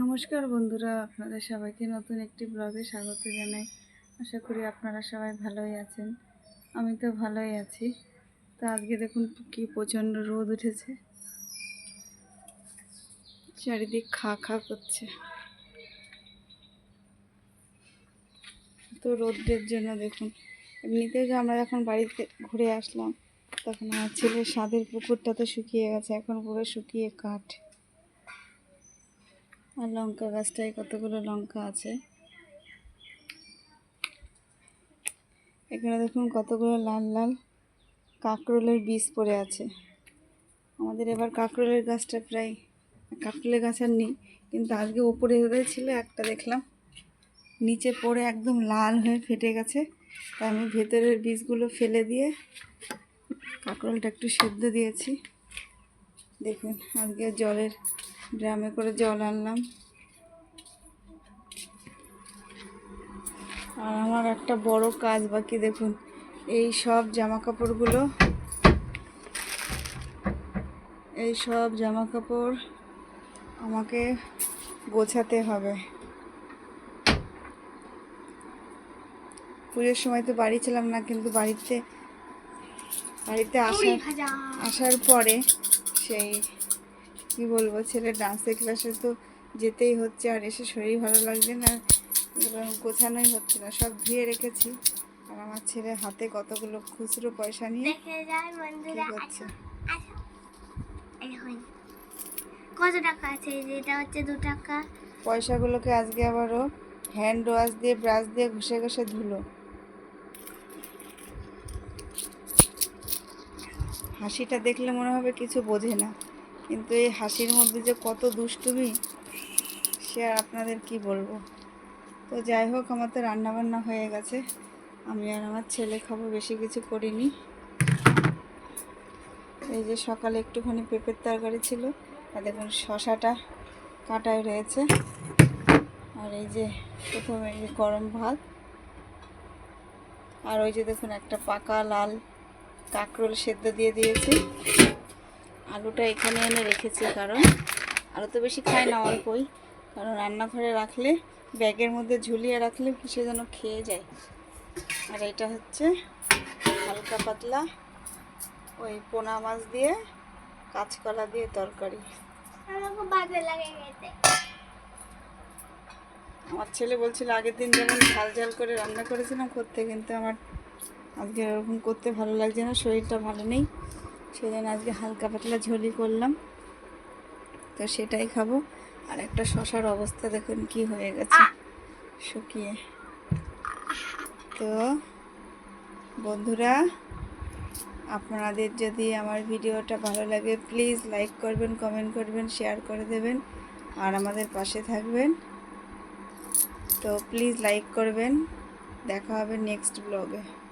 নমস্কার বন্ধুরা, আপনাদের সবাইকে নতুন একটি ব্লগে স্বাগত জানাই। আশা করি আপনারা সবাই ভালোই আছেন। আমি তো ভালোই আছি। তো আজকে দেখুন কি প্রচণ্ড রোদ উঠেছে। চারিদিক খা খা করছে। তো রোদের জন্য দেখুন, এমনিতে যে আমরা যখন বাড়িতে ঘুরে আসলাম, তখন আমার ছেলের স্বাদের পুকুরটা তো শুকিয়ে গেছে, এখন পুরো শুকিয়ে কাঠ। আর লঙ্কা গাছটায় কতগুলো লঙ্কা আছে? এখানে দেখুন কতগুলো লাল লাল কাঁকরোলের বীজ পড়ে আছে। আমাদের এবার কাঁকরোলের গাছটা প্রায়, কাঁকরোলের গাছ আর নেই, কিন্তু আজকে ওপরে ছিল একটা দেখলাম, নিচে পড়ে একদম লাল হয়ে ফেটে গেছে। তাই আমি ভেতরের বীজগুলো ফেলে দিয়ে কাঁকরোলটা একটু সেদ্ধ দিয়েছি। দেখুন আজকে জলের ড্রামে করে জল আনলাম। আর আমার একটা বড় কাজ বাকি দেখুন এই সব জামা কাপড়গুলো এই সব জামা কাপড় আমাকে গোছাতে হবে। পুজোর সময় তো বাড়ি ছিলাম না কিন্তু বাড়িতে বাড়িতে আসার আসার পরে সেই কি বলব ছেলে ডান্সের ক্লাসে তো যেতেই হচ্ছে আর এসে শরীর ভালো লাগছে না গোছানোই হচ্ছে না সব ধুয়ে রেখেছি। আর আমার ছেলে হাতে কতগুলো খুচরো পয়সা নিয়ে কি করছে? কত টাকা আছে? যেটা হচ্ছে দু টাকা। পয়সাগুলোকে আজকে আবারও হ্যান্ড ওয়াশ দিয়ে ব্রাশ দিয়ে ঘষে ঘষে ধুলো। হাসিটা দেখলে মনে হবে কিছু বোঝে না। কিন্তু এই হাসির মধ্যে যে কত দুষ্টুমি, সে আর আপনাদের কি বলব? তো যাই হোক, আমার তো রান্নাবান্না হয়ে গেছে। আমি আর আমার ছেলে খাব, বেশি কিছু করিনি। এই যে সকালে একটুখানি পেঁপের তরকারি ছিল, আর দেখুন শশাটা কাটায় রয়েছে। আর এই যে প্রথমে এই যে গরম ভাত, আর ওই যে দেখুন একটা পাকা লাল কাঁকরোল সেদ্ধ দিয়ে দিয়েছি। আলুটা এখানে এনে রেখেছি কারণ আলু তো বেশি খাই না অল্পই। কারণ রান্নাঘরে রাখলে ব্যাগের মধ্যে ঝুলিয়ে রাখলে সে যেন খেয়ে যায়। আর এটা হচ্ছে হালকা পাতলা ওই পোনা মাছ দিয়ে কাঁচকলা দিয়ে তরকারি। আমার ছেলে বলছিল আগের দিন যেমন ঝাল ঝাল করে রান্না করেছিলাম করতে কিন্তু আমার আজকে এরকম করতে ভালো লাগছে না শরীরটা ভালো নেই। জন্য আজকে হালকা পাতলা ঝোলি করলাম। তো সেটাই খাব। আর একটা শশার অবস্থা দেখুন কি হয়ে গেছে। শুকিয়ে। তো বন্ধুরা আপনাদের যদি আমার ভিডিওটা ভালো লাগে প্লিজ লাইক করবেন কমেন্ট করবেন শেয়ার করে দেবেন আর আমাদের পাশে থাকবেন। তো প্লিজ লাইক করবেন। দেখা হবে নেক্সট ব্লগে